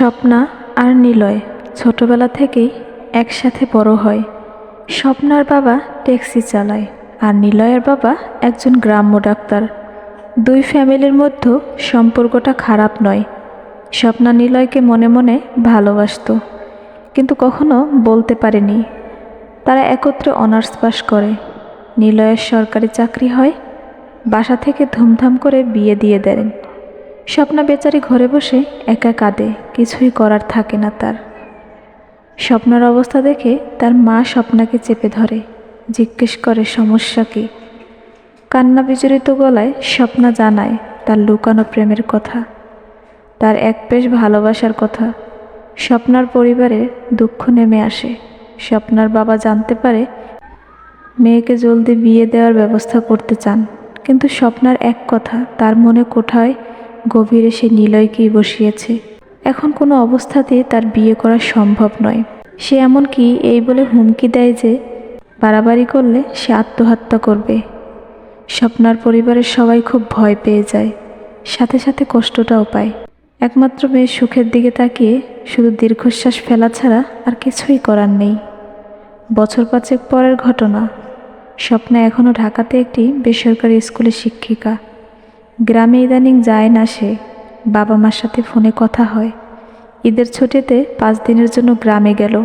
স্বপ্না আর নিলয় ছোটবেলা থেকেই একসাথে বড় হয়। স্বপ্নার বাবা ট্যাক্সি চালায় আর নিলয়ের বাবা একজন গ্রাম্য ডাক্তার। দুই ফ্যামিলির মধ্যে সম্পর্কটা খারাপ নয়। স্বপ্না নিলয়কে মনে মনে ভালোবাসতো, কিন্তু কখনো বলতে পারেনি। তারা একত্রে অনার্স পাস করে। নিলয়ের সরকারি চাকরি হয়, বাসা থেকে ধুমধাম করে বিয়ে দিয়ে দেন। স্বপ্না বেচারি ঘরে বসে একা কাঁদে, কিছুই করার থাকে না তার। স্বপ্নার অবস্থা দেখে তার মা স্বপ্নাকে চেপে ধরে, জিজ্ঞেস করে, সমস্যা কী? কান্না বিজড়িত গলায় স্বপ্না জানায় তার লুকানো প্রেমের কথা। তার এক পেশ ভালোবাসার কথা। স্বপ্নার পরিবারে দুঃখ নেমে আসে। স্বপ্নার বাবা জানতে পারে মেয়েকে জলদি বিয়ে দেওয়ার ব্যবস্থা করতে চান। কিন্তু স্বপ্নার এক কথা তার মনে কোঠায় গভীরে সে নিলয়কেই বসিয়েছে। এখন কোনো অবস্থাতে তার বিয়ে করা সম্ভব নয়। সে এমনকি এই বলে হুমকি দেয় যে, বাড়াবাড়ি করলে সে আত্মহত্যা করবে। স্বপ্নার পরিবারের সবাই খুব ভয় পেয়ে যায়। সাথে সাথে কষ্টটাও পায়। একমাত্র মেয়ের সুখের দিকে তাকিয়ে শুধু দীর্ঘশ্বাস ফেলা ছাড়া আর কিছুই করার নেই। বছর পাঁচেক পরের ঘটনা। স্বপ্না এখনও ঢাকাতে একটি বেসরকারি স্কুলে শিক্ষিকা। গ্রামে ইদানিং যায় না সে। বাবা মার সাথে ফোনে কথা হয়। ঈদের ছুটিতে পাঁচ দিনের জন্য গ্রামে গেল।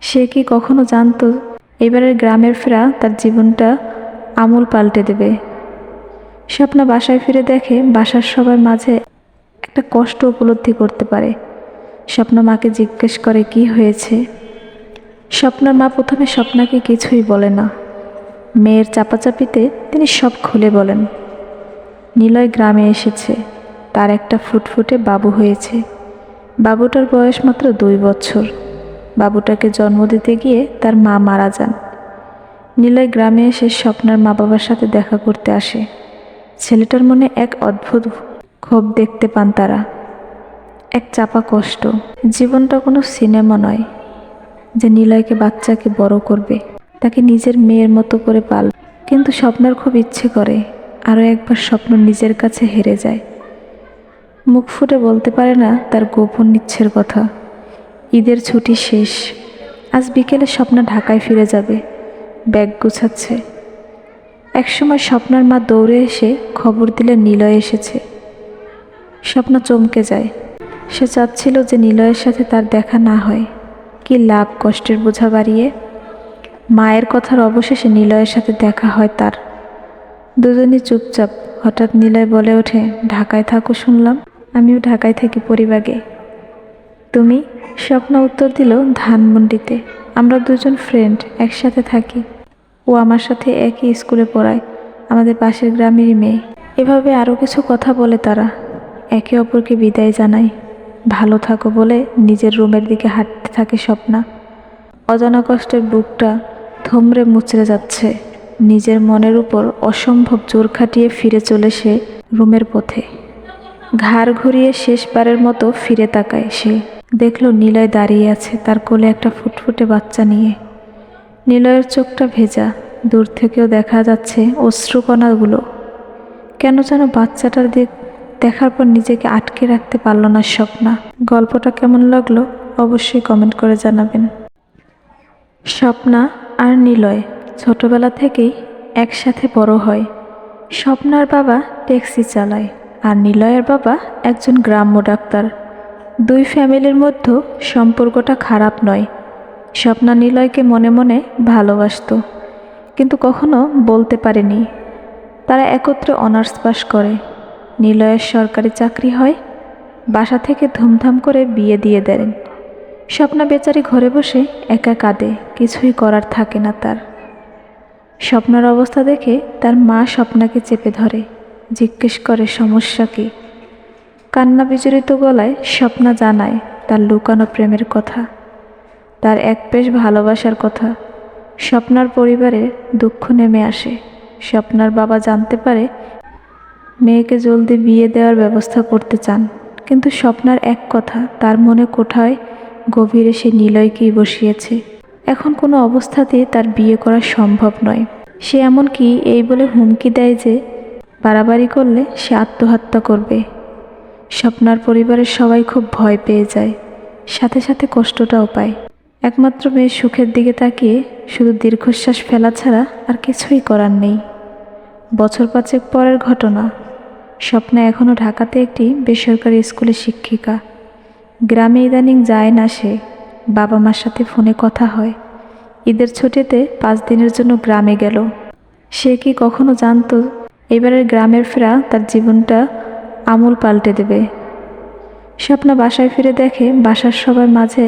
সে কি কখনো জানতো? এবারের গ্রামের ফেরা তার জীবনটা আমূল পাল্টে দেবে। স্বপ্না বাসায় ফিরে দেখে বাসার সবার মাঝে একটা কষ্ট উপলব্ধি করতে পারে। স্বপ্ন মাকে জিজ্ঞেস করে, কি হয়েছে? স্বপ্নার মা প্রথমে স্বপ্নাকে কিছুই বলে না। মেয়ের চাপাচাপিতে তিনি সব খুলে বলেন। নিলয় গ্রামে এসেছে। তার একটা ফুটফুটে বাবু হয়েছে। বাবুটার বয়স মাত্র দুই বছর। বাবুটাকে জন্ম দিতে গিয়ে তার মা মারা যান। নিলয় গ্রামে এসে স্বপ্নার মা বাবার সাথে দেখা করতে আসে। ছেলেটার মনে এক অদ্ভুত ক্ষোভ দেখতে পান তারা। এক চাপা কষ্ট। জীবনটা কোনো সিনেমা নয় যে নিলয়কে বাচ্চাকে বড় করবে। তাকে নিজের মেয়ের মতো করে পাল কিন্তু স্বপ্নার খুব ইচ্ছে করে। আরও একবার স্বপ্ন নিজের কাছে হেরে যায়। মুখ ফুটে বলতে পারে না তার গোপন ইচ্ছের কথা। ঈদের ছুটি শেষ। আজ বিকেলে স্বপ্না ঢাকায় ফিরে যাবে। ব্যাগ গুছাচ্ছে। একসময় স্বপ্নার মা দৌড়ে এসে খবর দিলে নিলয় এসেছে। স্বপ্ন চমকে যায়। সে চাচ্ছিল যে নিলয়ের সাথে তার দেখা না হয়। কি লাভ কষ্টের বোঝা বাড়িয়ে? মায়ের কথার অবশেষে নিলয়ের সাথে দেখা হয় তার। দুজনই চুপচাপ, হঠাৎ নীলায় বলে ওঠে, ঢাকায় থাকো শুনলাম, আমিও ঢাকায় থাকি পরিবাগে। তুমি স্বপ্ন উত্তর দিল ধানমন্ডিতে। আমরা দুজন ফ্রেন্ড একসাথে থাকি। ও আমার সাথে একই স্কুলে পড়ায়, আমাদের পাশের গ্রামেরই মেয়ে। এভাবে আরও কিছু কথা বলে তারা। একে অপরকে বিদায় জানায়, ভালো থাকো বলে নিজের রুমের দিকে হাঁটতে থাকে স্বপ্না। অজানা কষ্টের বুকটা থমড়ে মুচড়ে যাচ্ছে। নিজের মনের উপর অসম্ভব জোর খাটিয়ে ফিরে চলে সে রুমের পথে। ঘাড় ঘুরিয়ে শেষবারের মতো ফিরে তাকায় সে। দেখল নিলয় দাঁড়িয়ে আছে তার কোলে একটা ফুটফুটে বাচ্চা নিয়ে। নিলয়ের চোখটা ভেজা, দূর থেকেও দেখা যাচ্ছে অশ্রুকণাগুলো। কেন যেন বাচ্চাটার দিক দেখার পর নিজেকে আটকে রাখতে পারল না স্বপ্না। গল্পটা কেমন লাগল অবশ্যই কমেন্ট করে জানাবেন। স্বপ্না আর নিলয় ছোটবেলা থেকেই একসাথে বড় হয়। স্বপ্নার বাবা ট্যাক্সি চালায় আর নিলয়ের বাবা একজন গ্রাম্য ডাক্তার। দুই ফ্যামিলির মধ্যে সম্পর্কটা খারাপ নয়। স্বপ্না নিলয়কে মনে মনে ভালোবাসতো, কিন্তু কখনো বলতে পারেনি। তারা একত্রে অনার্স পাস করে। নিলয়ের সরকারি চাকরি হয়, বাসা থেকে ধুমধাম করে বিয়ে দিয়ে দেন। স্বপ্না বেচারি ঘরে বসে একা কাঁদে, কিছুই করার থাকে না তার। স্বপ্নার অবস্থা দেখে তার মা স্বপ্নাকে চেপে ধরে, জিজ্ঞেস করে, সমস্যা কী? কান্না বিজড়িত গলায় স্বপ্না জানায় তার লুকানো প্রেমের কথা। তার এক পেশ ভালোবাসার কথা। স্বপ্নার পরিবারে দুঃখ নেমে আসে। স্বপ্নার বাবা জানতে পারে মেয়েকে জলদি বিয়ে দেওয়ার ব্যবস্থা করতে চান। কিন্তু স্বপ্নার এক কথা তার মনে কোঠায় গভীরে সে নিলয়কেই বসিয়েছে। এখন কোনো অবস্থাতে তার বিয়ে করা সম্ভব নয়। সে এমনকি এই বলে হুমকি দেয় যে, বাড়াবাড়ি করলে সে আত্মহত্যা করবে। স্বপ্নার পরিবারের সবাই খুব ভয় পেয়ে যায়, সাথে সাথে কষ্টটাও পায়। একমাত্র মেয়ের সুখের দিকে তাকিয়ে শুধু দীর্ঘশ্বাস ফেলা ছাড়া আর কিছুই করার নেই। বছর পাঁচেক পরের ঘটনা। স্বপ্না এখনও ঢাকাতে একটি বেসরকারি স্কুলে শিক্ষিকা। গ্রামে ইদানিং যায় না সে। বাবা মার সাথে ফোনে কথা হয়। ঈদের ছুটিতে পাঁচ দিনের জন্য গ্রামে গেল। সে কি কখনো জানতো? এবারের গ্রামের ফেরা তার জীবনটা আমূল পাল্টে দেবে। স্বপ্না বাসায় ফিরে দেখে বাসার সবার মাঝে